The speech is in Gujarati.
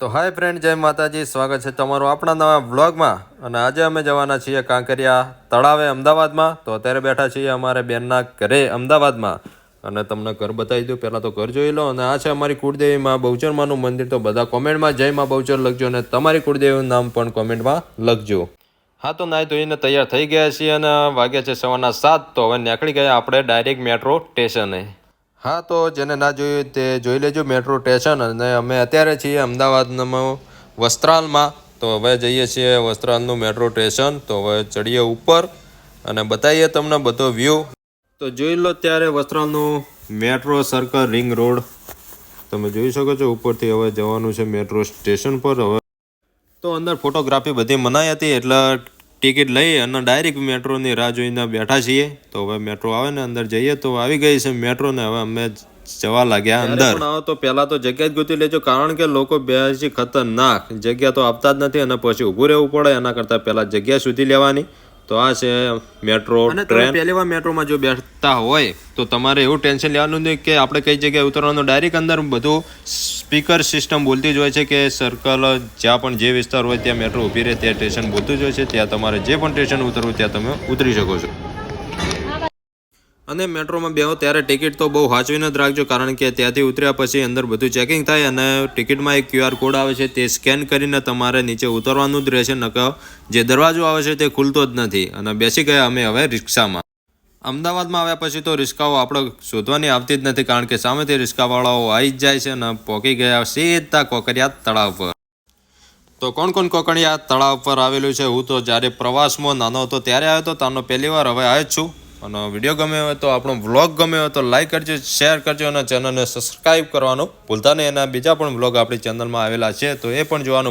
તો હાય ફ્રેન્ડ જય માતાજી. સ્વાગત છે તમારું આપણા નવા વ્લોગમાં. અને આજે અમે જવાના છીએ કાંકરિયા તળાવે, અમદાવાદમાં. તો અત્યારે બેઠા છીએ અમારે બેનના ઘરે, અમદાવાદમાં. અને તમને ઘર બતાવી દઉં. પહેલાં તો ઘર જોઈ લો. અને આ છે અમારી કુળદેવીમાં બહુચરમાનું મંદિર. તો બધા કોમેન્ટમાં જય માં બહુચર લખજો અને તમારી કુળદેવીનું નામ પણ કોમેન્ટમાં લખજો. હા, તો નાય ધોઈને તૈયાર થઈ ગયા છીએ અને વાગ્યા છે સવારના સાત. તો હવે નીકળી ગયા આપણે ડાયરેક્ટ મેટ્રો સ્ટેશને. હા, તો જેને ના જોયું તે જોઈ લેજો મેટ્રો સ્ટેશન અને અમે અત્યારે છીએ અમદાવાદમાં વસ્ત્રાલમાં. તો હવે જઈએ છીએ વસ્ત્રાલનું મેટ્રો સ્ટેશન. તો હવે ચડીએ ઉપર અને બતાવીએ તમને બધો વ્યૂ તો જોઈ લો ત્યારે વસ્ત્રાલનું મેટ્રો સર્કલ રિંગ રોડ તમે જોઈ શકો છો ઉપરથી હવે જવાનું છે મેટ્રો સ્ટેશન પર. હવે તો અંદર ફોટોગ્રાફી બધી મનાઈ હતી એટલે ટિકિટ લઈ અને ડાયરેક્ટ મેટ્રોની રાહ જોઈને બેઠા છીએ. તો હવે મેટ્રો આવે ને અંદર જઈએ તો આવી ગઈ છે મેટ્રો ને હવે અમે જવા લાગ્યા અંદર. પણ આવો તો પહેલા તો જગ્યા જ ગોતી લેજો કારણ કે લોકો બેસી ખતરનાક. જગ્યા તો આપતા જ નથી અને પછી ઊભું રહેવું પડે એના કરતા પહેલા જગ્યા સુધી લેવાની. તો આ છે મેટ્રો ટ્રેન. પહેલી વાર મેટ્રોમાં જો બેઠતા હોય તો તમારે એવું ટેન્શન લેવાનું નહીં કે આપણે કઈ જગ્યાએ ઉતરવાનું. ડાયરેક્ટ અંદર બધું સ્પીકર સિસ્ટમ બોલતી જ હોય છે કે સર્કલ જ્યાં પણ જે વિસ્તાર હોય ત્યાં મેટ્રો ઊભી રહે ત્યાં સ્ટેશન બોલતું જ હોય છે. ત્યાં તમારે જે પણ સ્ટેશન ઉતરવું ત્યાં તમે ઉતરી શકો છો. અને મેટ્રોમાં બેહો ત્યારે ટિકિટ તો બહુ સાચવીને જ રાખજો, કારણ કે ત્યાંથી ઉતર્યા પછી અંદર બધું ચેકિંગ થાય અને ટિકિટમાં એક ક્યુઆર કોડ આવે છે તે સ્કેન કરીને તમારે નીચે ઉતરવાનું જ રહેશે, નકર જે દરવાજો આવે છે તે ખુલતો જ નથી. અને બેસી ગયા અમે હવે રિક્ષામાં. અમદાવાદમાં આવ્યા પછી તો રિક્ષાઓ આપણે શોધવાની આવતી જ નથી, કારણ કે સામેથી રિક્ષાવાળાઓ આવી જ જાય છે અને પહોંચી ગયા સીધા કોકરિયા તળાવ પર. તો કોણ કોણ કોકણિયા તળાવ પર આવેલું છે? હું તો જ્યારે પ્રવાસમાં નાનો હતો ત્યારે આવ્યો હતો તાનો પહેલી વાર હવે આવ્યો જ છું. અને વીડિયો ગમ્યો હોય તો આપણો વ્લોગ ગમ્યો હોય તો લાઈક કરજો શેર કરજો અને ચેનલને સબસ્ક્રાઈબ કરવાનું ભૂલતા નહીં. એના બીજા પણ વ્લોગ આપણી ચેનલમાં આવેલા છે, તો એ પણ જોવાનું